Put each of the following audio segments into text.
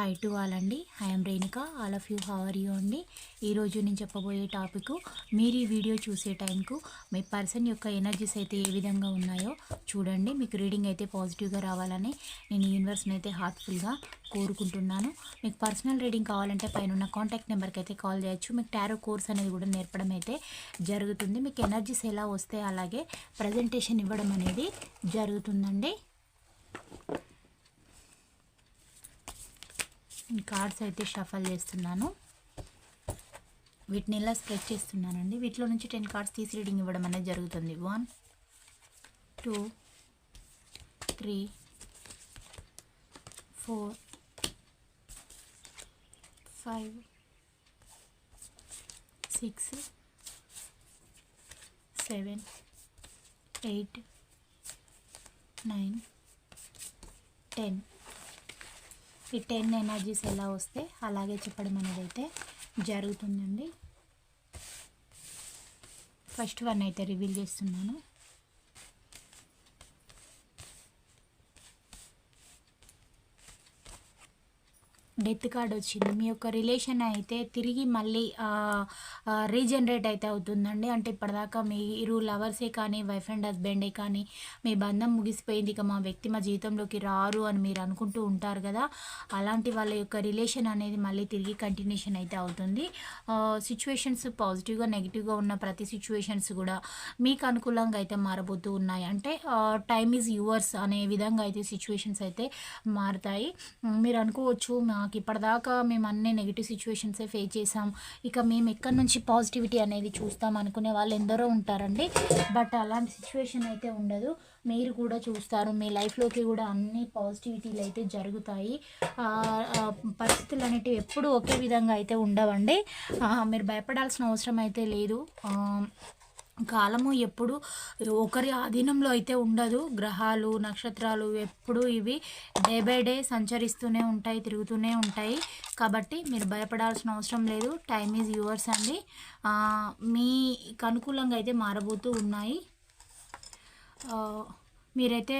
Hi to all అండి. I'm Renuka. All of you how are అండి? ఈరోజు నేను చెప్పబోయే టాపిక్ మీరు ఈ వీడియో చూసే టైంకు మీ పర్సన్ యొక్క ఎనర్జీస్ అయితే ఏ విధంగా ఉన్నాయో చూడండి. మీకు రీడింగ్ అయితే పాజిటివ్గా రావాలని నేను యూనివర్స్ని అయితే హార్ట్ఫుల్గా కోరుకుంటున్నాను. మీకు పర్సనల్ రీడింగ్ కావాలంటే పైన ఉన్న కాంటాక్ట్ నెంబర్కి అయితే కాల్ చేయొచ్చు. మీకు టారో కోర్స్ అనేది కూడా నేర్పడం అయితే జరుగుతుంది. మీకు ఎనర్జీస్ ఎలా వస్తే అలాగే ప్రజెంటేషన్ ఇవ్వడం అనేది జరుగుతుందండి. కార్డ్స్ అయితే షఫల్ చేస్తున్నాను. వీటిని ఇలా స్ప్రెడ్ చేస్తున్నానండి. వీటిలో నుంచి టెన్ కార్డ్స్ తీసి రీడింగ్ ఇవ్వడం అనేది జరుగుతుంది. One two three four five six seven eight nine ten. ఈ టెన్ ఎనర్జీస్ ఎలా వస్తే అలాగే చెప్పడం అనేది అయితే జరుగుతుందండి. ఫస్ట్ వన్ అయితే రివీల్ చేస్తున్నాను. డెత్ కార్డ్ వచ్చింది. మీ యొక్క రిలేషన్ అయితే తిరిగి మళ్ళీ రీజనరేట్ అయితే అవుతుందండి. అంటే ఇప్పటిదాకా మీరు లవర్సే కానీ వైఫ్ అండ్ హస్బెండే కానీ మీ బంధం ముగిసిపోయింది. ఇక మా వ్యక్తి మా జీవితంలోకి రారు అని మీరు అనుకుంటూ ఉంటారు కదా. అలాంటి వాళ్ళ యొక్క రిలేషన్ అనేది మళ్ళీ తిరిగి కంటిన్యూషన్ అయితే అవుతుంది. సిచ్యువేషన్స్ పాజిటివ్గా నెగిటివ్గా ఉన్న ప్రతి సిచ్యువేషన్స్ కూడా మీకు అనుకూలంగా అయితే మారబోతూ ఉన్నాయి. అంటే టైమ్ ఈజ్ యువర్స్ అనే విధంగా అయితే సిచ్యువేషన్స్ అయితే మారుతాయి. మీరు అనుకోవచ్చు మాకు ఇప్పటిదాకా మేము అన్ని నెగిటివ్ సిచ్యువేషన్సే ఫేస్ చేసాం ఇక మేము ఎక్కడి నుంచి పాజిటివిటీ అనేది చూస్తాం అనుకునే వాళ్ళు ఎందరో ఉంటారండి. బట్ అలాంటి సిచ్యువేషన్ అయితే ఉండదు. మీరు కూడా చూస్తారు. మీ లైఫ్లోకి కూడా అన్ని పాజిటివిటీలు అయితే జరుగుతాయి. పరిస్థితులు అనేటివి ఎప్పుడూ ఒకే విధంగా అయితే ఉండవండి. మీరు భయపడాల్సిన అవసరం అయితే లేదు. కాలము ఎప్పుడు ఒకరి ఆధీనంలో అయితే ఉండదు. గ్రహాలు నక్షత్రాలు ఎప్పుడు ఇవి డే బై డే సంచరిస్తూనే ఉంటాయి తిరుగుతూనే ఉంటాయి. కాబట్టి మీరు భయపడాల్సిన అవసరం లేదు. టైమ్ ఈజ్ యువర్స్ అండి. మీకు అనుకూలంగా అయితే మారబోతూ ఉన్నాయి. మీరైతే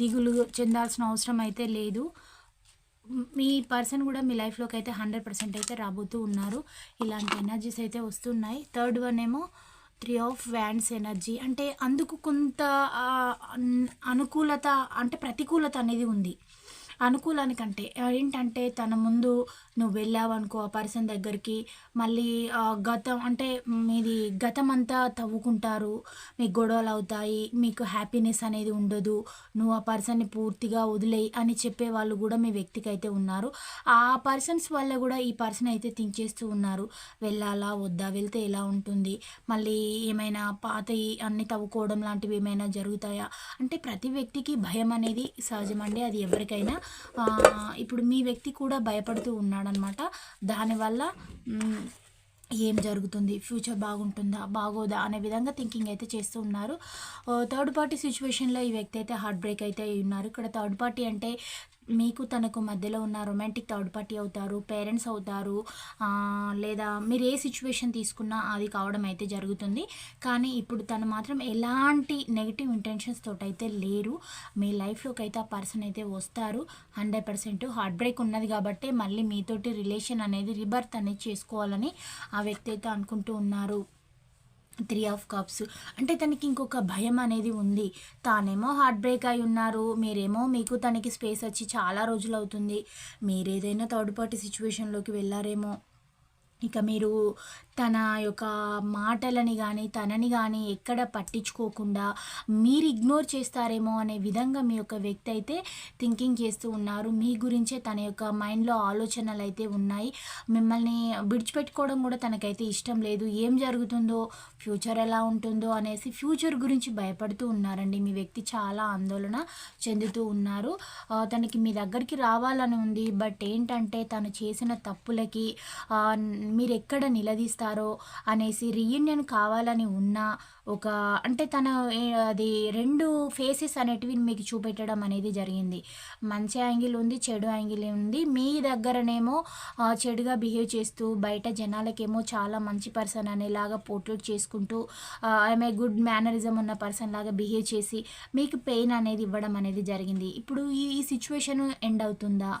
దిగులు చెందాల్సిన అవసరం అయితే లేదు. మీ పర్సన్ కూడా మీ లైఫ్లోకి అయితే హండ్రెడ్ పర్సెంట్ అయితే రాబోతూ ఉన్నారు. ఇలాంటి ఎనర్జీస్ అయితే వస్తున్నాయి. థర్డ్ వన్ ఏమో త్రీ ఆఫ్ వ్యాండ్స్ ఎనర్జీ. అంటే అందుకు కొంత అనుకూలత అంటే ప్రతికూలత అనేది ఉంది. అనుకూలానికంటే ఏంటంటే తన ముందు నువ్వు వెళ్ళావనుకో ఆ పర్సన్ దగ్గరికి మళ్ళీ గతం అంటే మీది గతం అంతా తవ్వుకుంటారు మీకు గొడవలు అవుతాయి మీకు హ్యాపీనెస్ అనేది ఉండదు నువ్వు ఆ పర్సన్ని పూర్తిగా వదిలేయి అని చెప్పే వాళ్ళు కూడా మీ వ్యక్తికి అయితే ఉన్నారు. ఆ పర్సన్స్ వల్ల కూడా ఈ పర్సన్ అయితే థింక్ చేస్తూ ఉన్నారు. వెళ్ళాలా వద్దా వెళ్తే ఎలా ఉంటుంది? మళ్ళీ ఏమైనా పాత అన్ని తవ్వుకోవడం లాంటివి ఏమైనా జరుగుతాయా? అంటే ప్రతి వ్యక్తికి భయం అనేది సహజమండి అది ఎవరికైనా. ఇప్పుడు మీ వ్యక్తి కూడా భయపడుతూ ఉన్నాడు? అనమాట దానివల్ల ఏం జరుగుతుంది? ఫ్యూచర్ బాగుంటుందా? బాగోదా? అనే విధంగా థింకింగ్ అయితే చేస్తూ ఉన్నారు. థర్డ్ పార్టీ సిచ్యువేషన్లో ఈ వ్యక్తి అయితే హార్ట్ బ్రేక్ అయితే ఉన్నారు. ఇక్కడ థర్డ్ పార్టీ అంటే మీకు తనకు మధ్యలో ఉన్న రొమాంటిక్ థర్డ్ పార్టీ అవుతారు పేరెంట్స్ అవుతారు లేదా మీరు ఏ సిచ్యువేషన్ తీసుకున్నా అది కావడం అయితే జరుగుతుంది. కానీ ఇప్పుడు తను మాత్రం ఎలాంటి నెగిటివ్ ఇంటెన్షన్స్ తోటైతే అయితే లేరు. మీ లైఫ్లోకి అయితే ఆ పర్సన్ అయితే వస్తారు. హండ్రెడ్ పర్సెంట్ హార్ట్ బ్రేక్ ఉన్నది కాబట్టి మళ్ళీ మీతోటి రిలేషన్ అనేది రిబర్త్ అనేది చేసుకోవాలని ఆ వ్యక్తి అయితే అనుకుంటూ ఉన్నారు. త్రీ ఆఫ్ కప్స్ అంటే తనకి ఇంకొక భయం అనేది ఉంది. తానేమో హార్ట్ బ్రేక్ అయి ఉన్నారు. మీరేమో మీకు తనకి స్పేస్ వచ్చి చాలా రోజులు అవుతుంది. మీరేదైనా థర్డ్ పార్టీ సిచ్యువేషన్లోకి వెళ్ళారేమో. ఇక మీరు తన యొక్క మాటలని కానీ తనని కానీ ఎక్కడ పట్టించుకోకుండా మీరు ఇగ్నోర్ చేస్తారేమో అనే విధంగా మీ యొక్క వ్యక్తి అయితే థింకింగ్ చేస్తూ ఉన్నారు. మీ గురించే తన యొక్క మైండ్లో ఆలోచనలు అయితే ఉన్నాయి. మిమ్మల్ని విడిచిపెట్టుకోవడం కూడా తనకైతే ఇష్టం లేదు. ఏం జరుగుతుందో ఫ్యూచర్ ఎలా ఉంటుందో అనేసి ఫ్యూచర్ గురించి భయపడుతూ ఉన్నారండి. మీ వ్యక్తి చాలా ఆందోళన చెందుతూ ఉన్నారు. తనకి మీ దగ్గరికి రావాలని ఉంది. బట్ ఏంటంటే తను చేసిన తప్పులకి మీరు ఎక్కడ నిలదీస్తారు? చేస్తారో అనేసి రీయూనియన్ కావాలని ఉన్న ఒక అంటే తన అది రెండు ఫేసెస్ అనేటివి మీకు చూపెట్టడం అనేది జరిగింది. మంచి యాంగిల్ ఉంది చెడు యాంగిల్ ఉంది. మీ దగ్గరనేమో చెడుగా బిహేవ్ చేస్తూ బయట జనాలకేమో చాలా మంచి పర్సన్ అనేలాగా పోర్ట్రేట్ చేసుకుంటూ ఆమె గుడ్ మేనరిజం ఉన్న పర్సన్ లాగా బిహేవ్ చేసి మీకు పెయిన్ అనేది ఇవ్వడం అనేది జరిగింది. ఇప్పుడు ఈ ఈ సిచ్యువేషన్ ఎండ్ అవుతుందా?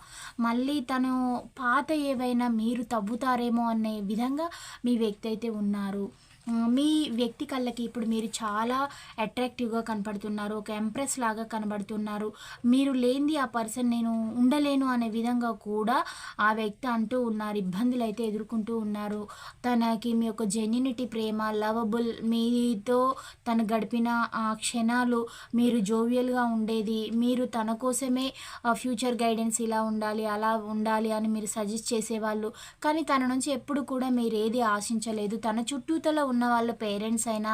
మళ్ళీ తను పాత ఏవైనా మీరు తవ్వుతారేమో అనే విధంగా మీ వ్యక్తి అయితే ఉన్నారు. మీ వ్యక్తి కళ్ళకి ఇప్పుడు మీరు చాలా అట్రాక్టివ్గా కనపడుతున్నారు ఒక ఎంప్రెస్ లాగా కనబడుతున్నారు. మీరు లేనిది ఆ పర్సన్ నేను ఉండలేను అనే విధంగా కూడా ఆ వ్యక్తి అంటూ ఉన్నారు ఇబ్బందులు అయితే ఎదుర్కొంటూ ఉన్నారు. తనకి మీ యొక్క జెన్యునిటీ ప్రేమ లవబుల్ మీతో తను గడిపిన ఆ క్షణాలు మీరు జోవియల్గా ఉండేది. మీరు తన కోసమే ఫ్యూచర్ గైడెన్స్ ఇలా ఉండాలి అలా ఉండాలి అని మీరు సజెస్ట్ చేసేవాళ్ళు. కానీ తన నుంచి ఎప్పుడు కూడా మీరు ఏది ఆశించలేదు. తన చుట్టూతల ఉన్న ఉన్న వాళ్ళ పేరెంట్స్ అయినా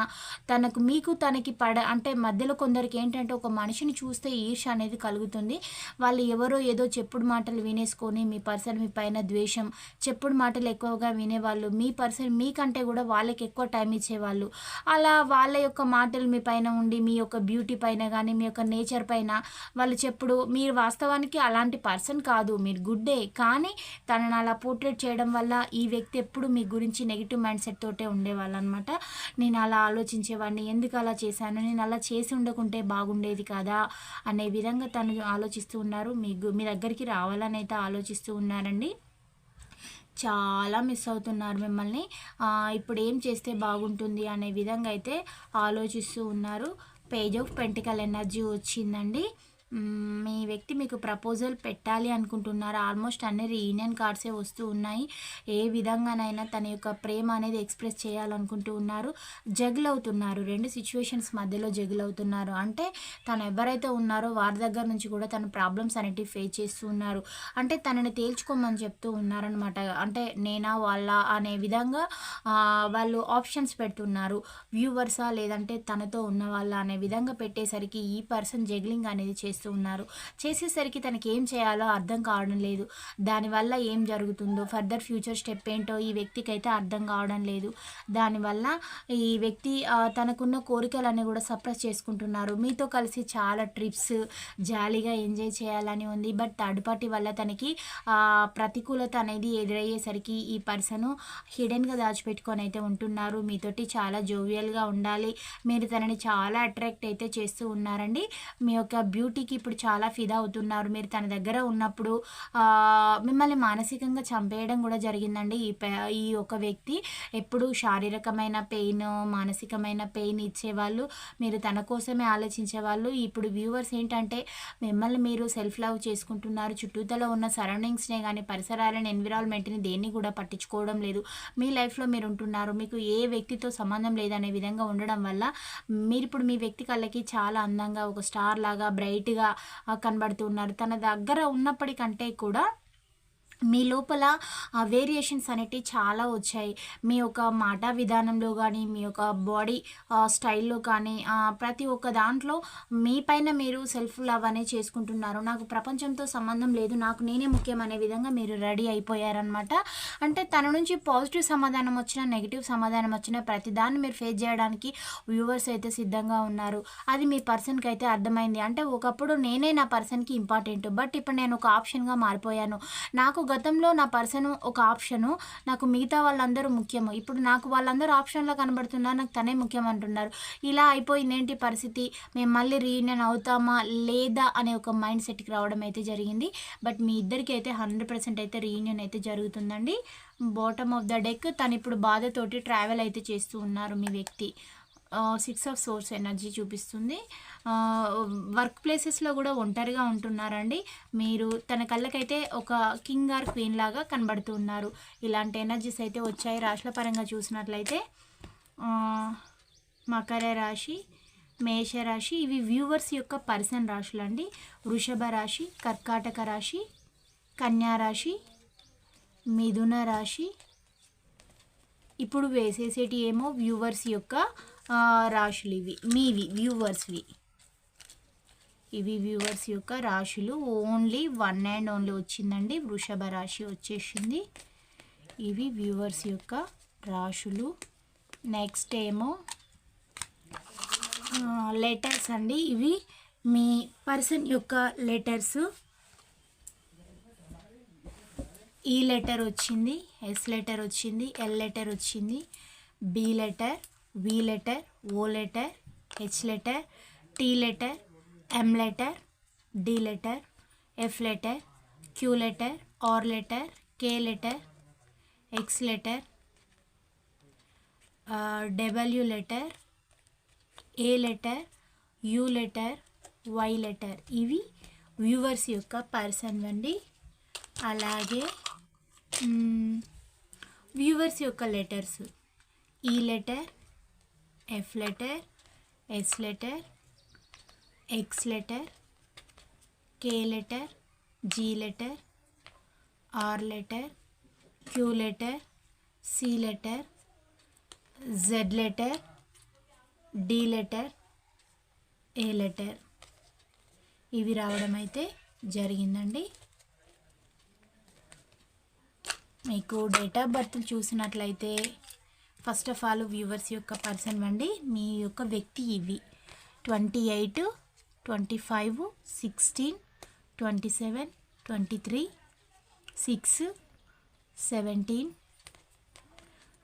తనకు మీకు తనకి పడ అంటే మధ్యలో కొందరికి ఏంటంటే ఒక మనిషిని చూస్తే ఈర్ష అనేది కలుగుతుంది. వాళ్ళు ఎవరో ఏదో చెప్పుడు మాటలు వినేసుకొని మీ పర్సన్ మీ పైన ద్వేషం చెప్పుడు మాటలు ఎక్కువగా వినేవాళ్ళు మీ పర్సన్ మీకంటే కూడా వాళ్ళకి ఎక్కువ టైం ఇచ్చేవాళ్ళు. అలా వాళ్ళ యొక్క మాటలు మీ పైన ఉండి మీ యొక్క బ్యూటీ పైన కానీ మీ యొక్క నేచర్ పైన వాళ్ళు చెప్పుడు మీరు వాస్తవానికి అలాంటి పర్సన్ కాదు మీరు గుడ్డే. కానీ తనని అలా పోర్ట్రేట్ చేయడం వల్ల ఈ వ్యక్తి ఎప్పుడు మీ గురించి నెగిటివ్ మైండ్ సెట్ తోటే ఉండేవాళ్ళు అనమాట. నేను అలా ఆలోచించేవాడిని. ఎందుకు అలా చేశాను? నేను అలా చేసి ఉండకుంటే బాగుండేది కదా? అనే విధంగా తను ఆలోచిస్తూ ఉన్నారు. మీ మీ దగ్గరికి రావాలని అయితే ఆలోచిస్తూ ఉన్నారండి. చాలా మిస్ అవుతున్నారు మిమ్మల్ని. ఇప్పుడు ఏం చేస్తే బాగుంటుంది అనే విధంగా అయితే ఆలోచిస్తూ ఉన్నారు. పేజ్ ఆఫ్ పెంటికల్ ఎనర్జీ వచ్చిందండి. మీ వ్యక్తి మీకు ప్రపోజల్ పెట్టాలి అనుకుంటున్నారు? ఆల్మోస్ట్ అన్ని రీయూనియన్ కార్డ్సే వస్తూ ఉన్నాయి. ఏ విధంగానైనా తన యొక్క ప్రేమ అనేది ఎక్స్ప్రెస్ చేయాలనుకుంటూ ఉన్నారు. జగిల్ అవుతున్నారు రెండు సిచ్యువేషన్స్ మధ్యలో జగిల్ అవుతున్నారు అంటే తను ఎవరైతే ఉన్నారో వారి దగ్గర నుంచి కూడా తన ప్రాబ్లమ్స్ అనేటివి ఫేస్ చేస్తూ ఉన్నారు. అంటే తనని తేల్చుకోమని చెప్తూ ఉన్నారనమాట అంటే నేనా వాళ్ళ అనే విధంగా వాళ్ళు ఆప్షన్స్ పెడుతున్నారు. వ్యూవర్సా లేదంటే తనతో ఉన్న వాళ్ళ అనే విధంగా పెట్టేసరికి ఈ పర్సన్ జగ్లింగ్ అనేది చేస్తూ ఉన్నారు. చేసేసరికి తనకి ఏం చేయాలో అర్థం కావడం లేదు. దానివల్ల ఏం జరుగుతుందో ఫర్దర్ ఫ్యూచర్ స్టెప్ ఏంటో ఈ వ్యక్తికి అయితే అర్థం కావడం లేదు. దానివల్ల ఈ వ్యక్తి తనకున్న కోరికలన్నీ కూడా సప్రెస్ చేసుకుంటున్నారు. మీతో కలిసి చాలా ట్రిప్స్ జాలీగా ఎంజాయ్ చేయాలని ఉంది. బట్ థర్డ్ పార్టీ వల్ల తనకి ప్రతికూలత అనేది ఎదురయ్యేసరికి ఈ పర్సన్ హిడెన్గా దాచిపెట్టుకొని అయితే ఉంటున్నారు. మీతోటి చాలా జోవియల్గా ఉండాలి. మీరు తనని చాలా అట్రాక్ట్ అయితే చేస్తూ ఉన్నారండి. మీ యొక్క బ్యూటీకి ఇప్పుడు చాలా ఫిదా అవుతున్నారు. మీరు తన దగ్గర ఉన్నప్పుడు మిమ్మల్ని మానసికంగా చంపేయడం కూడా జరిగిందండి. ఈ ఈ ఒక వ్యక్తి ఎప్పుడు శారీరకమైన పెయిన్ మానసికమైన పెయిన్ ఇచ్చేవాళ్ళు మీరు తన కోసమే ఆలోచించేవాళ్ళు. ఇప్పుడు వ్యూవర్స్ ఏంటంటే మిమ్మల్ని మీరు సెల్ఫ్ లవ్ చేసుకుంటున్నారు. చుట్టూతలో ఉన్న సరౌండింగ్స్నే కానీ పరిసరాలను ఎన్విరాన్మెంట్ని దేన్ని కూడా పట్టించుకోవడం లేదు. మీ లైఫ్లో మీరు ఉంటున్నారు. మీకు ఏ వ్యక్తితో సంబంధం లేదనే విధంగా ఉండడం వల్ల మీరు ఇప్పుడు మీ వ్యక్తి కళ్ళకి చాలా అందంగా ఒక స్టార్ లాగా బ్రైట్గా కనబడుతూ ఉన్నారు. తన దగ్గర ఉన్నప్పటికంటే కూడా మీ లోపల ఆ వేరియేషన్స్ అనేటివి చాలా వచ్చాయి. మీ యొక్క మాట విధానంలో కానీ మీ యొక్క బాడీ స్టైల్లో కానీ ప్రతి ఒక్క దాంట్లో మీ పైన మీరు సెల్ఫ్ లవ్ అనే చేసుకుంటున్నారు. నాకు ప్రపంచంతో సంబంధం లేదు. నాకు నేనే ముఖ్యం అనే విధంగా మీరు రెడీ అయిపోయారనమాట అంటే తన నుంచి పాజిటివ్ సమాధానం వచ్చినా నెగిటివ్ సమాధానం వచ్చినా ప్రతి దాన్ని మీరు ఫేస్ చేయడానికి వ్యూవర్స్ అయితే సిద్ధంగా ఉన్నారు. అది మీ పర్సన్కి అయితే అర్థమైంది. అంటే ఒకప్పుడు నేనే నా పర్సన్కి ఇంపార్టెంట్ బట్ ఇప్పుడు నేను ఒక ఆప్షన్గా మారిపోయాను. నాకు గతంలో నా పర్సన్ ఒక ఆప్షను నాకు మిగతా వాళ్ళందరూ ముఖ్యము. ఇప్పుడు నాకు వాళ్ళందరూ ఆప్షన్లో కనబడుతున్నారు నాకు తనే ముఖ్యం అంటున్నారు. ఇలా అయిపోయింది ఏంటి పరిస్థితి? మేము మళ్ళీ రీయూనియన్ అవుతామా లేదా అనే ఒక మైండ్ సెట్కి రావడం అయితే జరిగింది. బట్ మీ ఇద్దరికి అయితే హండ్రెడ్ పర్సెంట్ అయితే రీయూనియన్ అయితే జరుగుతుందండి. బాటమ్ ఆఫ్ ద డెక్ తను ఇప్పుడు బాధతోటి ట్రావెల్ అయితే చేస్తూ ఉన్నారు మీ వ్యక్తి. సిక్స్ ఆఫ్ సోర్స్ ఎనర్జీ చూపిస్తుంది. వర్క్ ప్లేసెస్లో కూడా ఒంటరిగా ఉంటున్నారండి. మీరు తన కళ్ళకైతే ఒక కింగ్ ఆర్ క్వీన్ లాగా కనబడుతూ ఉన్నారు. ఇలాంటి ఎనర్జీస్ అయితే వచ్చాయి. రాశుల పరంగా చూసినట్లయితే మకర రాశి మేషరాశి ఇవి వ్యూవర్స్ యొక్క పర్సన్ రాశులు అండి వృషభ రాశి కర్కాటక రాశి కన్యా రాశి మిథున రాశి. ఇప్పుడు వేసేసేటి ఏమో వ్యూవర్స్ యొక్క రాశులు ఇవి. మీవి వ్యూవర్స్వి. ఇవి వ్యూవర్స్ యొక్క రాశులు. ఓన్లీ వన్ అండ్ ఓన్లీ వచ్చిందండి. వృషభ రాశి వచ్చేసింది. ఇవి వ్యూవర్స్ యొక్క రాశులు. నెక్స్ట్ ఏమో లెటర్స్ అండి. ఇవి మీ పర్సన్ యొక్క లెటర్స్. ఈ లెటర్ వచ్చింది ఎస్ లెటర్ వచ్చింది ఎల్ లెటర్ వచ్చింది B letter. V letter O letter H letter T letter M letter D letter F letter Q letter R letter K letter X letter W letter A letter U letter Y letter ఇవి viewers యొక్క person అండి. అలాగే viewers యొక్క letters ఈ letter F letter S letter X letter K letter G letter R letter Q letter C letter Z letter D letter A letter ఇవి రావడం అయితే జరిగిందండి. మీకు డేట్ ఆఫ్ బర్త్ చూసినట్లయితే ఫస్ట్ ఆఫ్ ఆల్ వ్యూవర్స్ యొక్క person అండి మీ యొక్క వ్యక్తి ఇవి. Twenty eight twenty five sixteen twenty seven twenty three six seventeen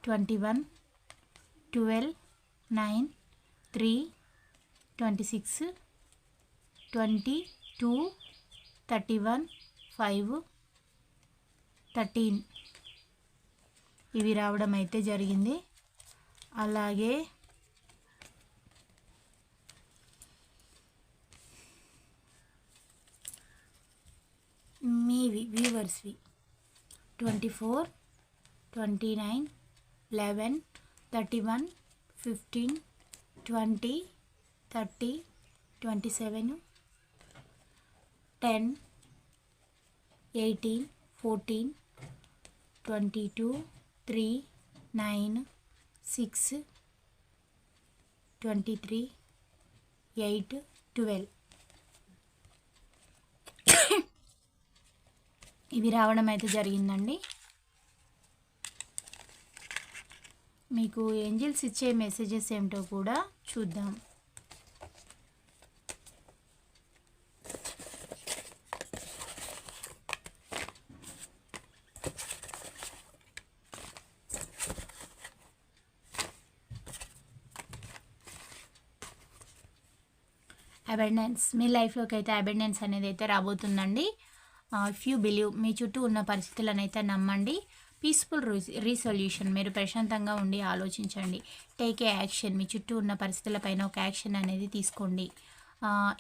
twenty one twelve nine three twenty six twenty two thirty one five thirteen. ఇవి రావడం అయితే జరిగింది. అలాగే మీవి వ్యూవర్స్వి twenty four twenty nine eleven thirty one fifteen twenty thirty twenty seven ten eighteen fourteen twenty two three nine six twenty three eight twelve. ఇవి రావడం అయితే జరిగిందండి. మీకు ఏంజిల్స్ ఇచ్చే మెసేజెస్ ఏమిటో కూడా చూద్దాం. అబెండెన్స్ మీ లైఫ్లోకి అయితే అబెండెన్స్ అనేది అయితే రాబోతుందండి ఇఫ్ యూ బిలీవ్ మీ చుట్టూ ఉన్న పరిస్థితులను అయితే నమ్మండి పీస్ఫుల్ రీసొల్యూషన్ మీరు ప్రశాంతంగా ఉండి ఆలోచించండి. టేక్ ఏ యాక్షన్ మీ చుట్టూ ఉన్న పరిస్థితులపైన ఒక యాక్షన్ అనేది తీసుకోండి.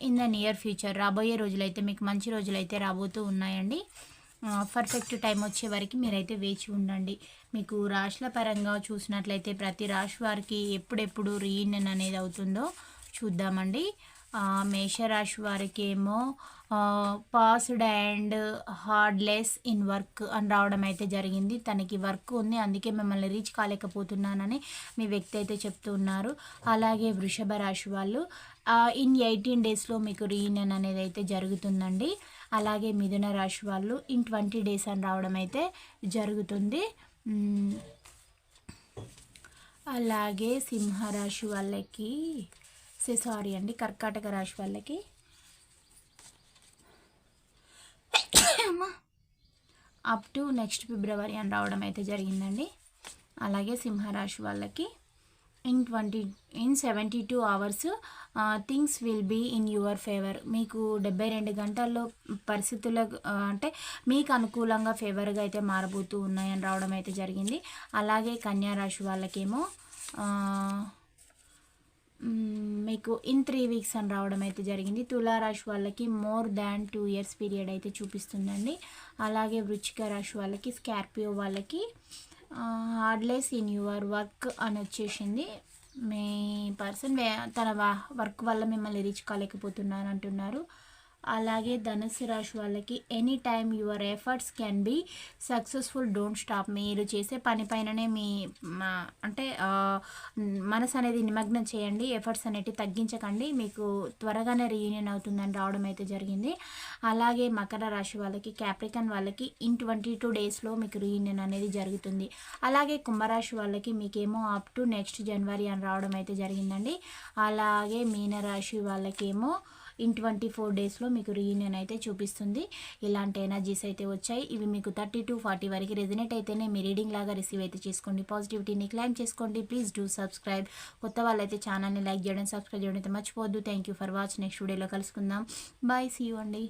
ఇన్ ద నియర్ ఫ్యూచర్ రాబోయే రోజులైతే మీకు మంచి రోజులైతే రాబోతూ ఉన్నాయండి. పర్ఫెక్ట్ టైం వచ్చే వరకు మీరైతే వేచి ఉండండి. మీకు రాశుల పరంగా చూసినట్లయితే ప్రతి రాశి వారికి ఎప్పుడెప్పుడు రీయూనియన్ అనేది అవుతుందో చూద్దామండి. మేషరాశి వారికి ఏమో past and hurdles in work అని రావడం అయితే జరిగింది. తనకి వర్క్ ఉంది. అందుకే మిమ్మల్ని రీచ్ కాలేకపోతున్నానని మీ వ్యక్తి అయితే చెప్తూ ఉన్నారు. అలాగే వృషభ రాశి వాళ్ళు ఇన్ ఎయిటీన్ డేస్లో మీకు రీయూనియన్ అనేది అయితే జరుగుతుందండి. అలాగే మిథున రాశి వాళ్ళు ఇన్ ట్వంటీ డేస్ అని రావడం అయితే జరుగుతుంది. అలాగే సింహరాశి వాళ్ళకి సారీ అండి కర్కాటక రాశి వాళ్ళకి. అప్ టు నెక్స్ట్ ఫిబ్రవరి అని రావడం అయితే జరిగిందండి. అలాగే సింహరాశి వాళ్ళకి in twenty in seventy two hours things will be in your favour మీకు డెబ్బై రెండు గంటల్లో పరిస్థితుల అంటే మీకు అనుకూలంగా ఫేవర్గా అయితే మారబోతూ ఉన్నాయని రావడం అయితే జరిగింది. అలాగే కన్యా రాశి వాళ్ళకేమో మీకు ఇన్ త్రీ వీక్స్ అని రావడం అయితే జరిగింది. తులారాశి వాళ్ళకి more than two years period అయితే చూపిస్తుందండి. అలాగే వృచ్చిక రాశి వాళ్ళకి స్కార్పియో వాళ్ళకి హార్డ్లెస్ ఇన్ యువర్ వర్క్ అని వచ్చేసింది. మీ పర్సన్ తన వర్క్ వల్ల మిమ్మల్ని రీచ్ కాలేకపోతున్నాను అంటున్నారు. అలాగే ధనుసు రాశి వాళ్ళకి any time your efforts can be successful don't stop మీరు చేసే పని పైననే మీ అంటే మనసు అనేది నిమగ్నం చేయండి ఎఫర్ట్స్ అనేటివి తగ్గించకండి మీకు త్వరగానే రీయూనియన్ అవుతుందని రావడం అయితే జరిగింది. అలాగే మకర రాశి వాళ్ళకి క్యాప్రికన్ వాళ్ళకి ఇన్ ట్వంటీ టూ డేస్లో మీకు రీయూనియన్ అనేది జరుగుతుంది. అలాగే కుంభరాశి వాళ్ళకి మీకేమో అప్ టు నెక్స్ట్ జనవరి అని రావడం అయితే జరిగిందండి. అలాగే మీనరాశి వాళ్ళకేమో ఇన్ ట్వంటీ ఫోర్ డేస్లో మీకు రీయూనియన్ అయితే చూపిస్తుంది. ఇలాంటి ఎనర్జీస్ అయితే వచ్చాయి. ఇవి మీకు థర్టీ టు ఫార్టీ వరకు రెజినేట్ అయితేనే మీ రీడింగ్ లాగా రిసీవ్ అయితే చేసుకోండి. పాజిటివిటీని క్లైమ్ చేసుకోండి. ప్లీజ్ డూ సబ్స్క్రైబ్ కొత్త వాళ్ళైతే ఛానల్ని లైక్ చేయడం సబ్స్క్రైబ్ చేయడం అయితే మర్చిపోవద్దు. Thank you for watch next వీడియోలో కలుసుకుందాం. బాయ్ సీ యూ అండి.